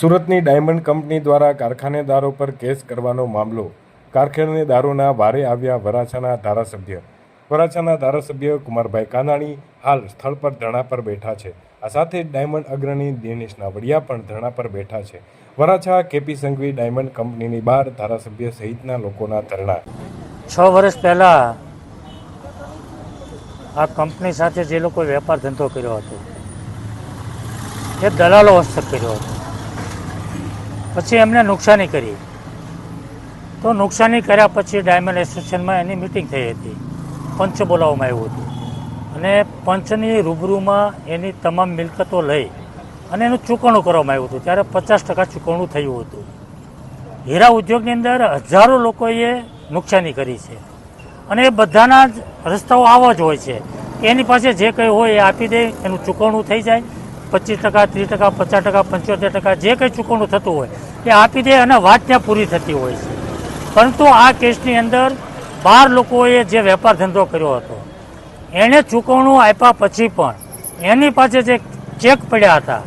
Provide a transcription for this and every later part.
સુરતની diamond company દ્વારા કારખાનેદારો પર કેસ કરવાનો મામલો. કારખાનેદારોના વારે આવ્યા વરાછાના ધારાસભ્ય. વરાછાના ધારાસભ્ય કુમારભાઈ કાનાણી હાલ સ્થળ પર ધરણા પર બેઠા છે. આ સાથે ડાયમંડ અગ્રણી દિનેશ નાવડિયા પણ ધરણા પર બેઠા છે. વરાછા કેપી સંઘવી ડાયમંડ કંપનીની બહાર ધારાસભ્ય સહિતના લોકોના ધરણા. છ વર્ષ પહેલાં આ કંપની સાથે જે લોકો વેપાર ધંધો કર્યો હતો, એ દલાલો હસ્તક કર્યો હતો. પછી એમને નુકસાની કરી. તો નુકસાની કર્યા પછી ડાયમંડ એસોસિએશનમાં એની મિટિંગ થઈ હતી. પંચ બોલાવવામાં આવ્યું હતું. અને પંચની રૂબરૂમાં એની તમામ મિલકતો લઈ અને એનું ચૂકવણું કરવામાં આવ્યું હતું. ત્યારે પચાસ ટકા ચૂકવણું થયું હતું. હીરા ઉદ્યોગની અંદર હજારો લોકોએ નુકસાની કરી છે. અને એ બધાના જ રસ્તાઓ આવા જ હોય છે. એની પાસે જે કંઈ હોય એ આપી દે, એનું ચૂકવણું થઈ જાય. પચીસ ટકા, ત્રીસ ટકા, પચાસ ટકા, પંચોતેર ટકા જે કંઈ ચૂકવણું થતું હોય, એ આપી દે અને વાત ત્યાં પૂરી થતી હોય છે. પરંતુ આ કેસની અંદર બાર લોકોએ જે વેપાર ધંધો કર્યો હતો એણે ચૂકવણું આપ્યા પછી પણ એની પાસે જે ચેક પડ્યા હતા,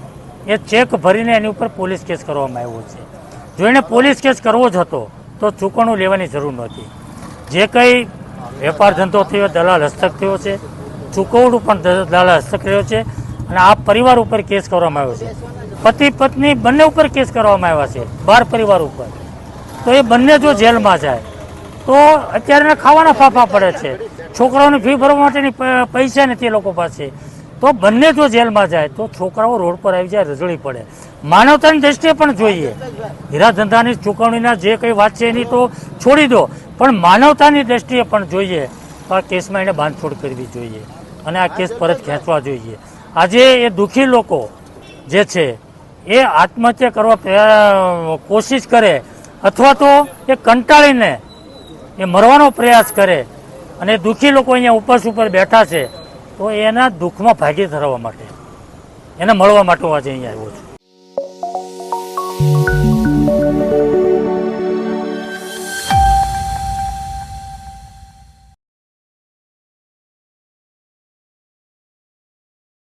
એ ચેક ભરીને એની ઉપર પોલીસ કેસ કરવામાં આવ્યો છે. જો એણે પોલીસ કેસ કરવો જ હતો, તો ચૂકવણું લેવાની જરૂર નહોતી. જે કંઈ વેપાર ધંધો થયો, દલાલ હસ્તક થયો છે, ચૂકવણું પણ દલાલ હસ્તક રહ્યો છે અને આ પરિવાર ઉપર કેસ કરવામાં આવ્યો છે. પતિ, પત્ની બંને ઉપર કેસ કરવામાં આવ્યા છે, બાર પરિવાર ઉપર. તો એ બંને જો જેલમાં જાય, તો અત્યારે ખાવાના ફાફા પડે છે. છોકરાઓની ફી ભરવા માટેની પૈસા નથી એ લોકો પાસે. તો બંને જો જેલમાં જાય, તો છોકરાઓ રોડ પર આવી જાય રજળી પડે. માનવતાની દ્રષ્ટિએ પણ જોઈએ. હીરા ધંધાની ચૂકવણીના જે કંઈ વાત છે એની તો છોડી દો. પણ માનવતાની દ્રષ્ટિએ પણ જોઈએ, તો આ કેસમાં એને બાંધછોડ કરવી જોઈએ. અને આ કેસ પરત ખેંચવા જોઈએ. આજે એ દુઃખી લોકો જે છે, એ આત્મહત્યા કરવા કોશિશ કરે અથવા તો એ કંટાળીને એ મરવાનો પ્રયાસ કરે અને દુઃખી લોકો અહીંયા ઉપવાસ ઉપર બેઠા છે, તો એના દુઃખમાં ભાગી ધરવા માટે, એને મળવા માટે આજે અહીંયા આવ્યો છું.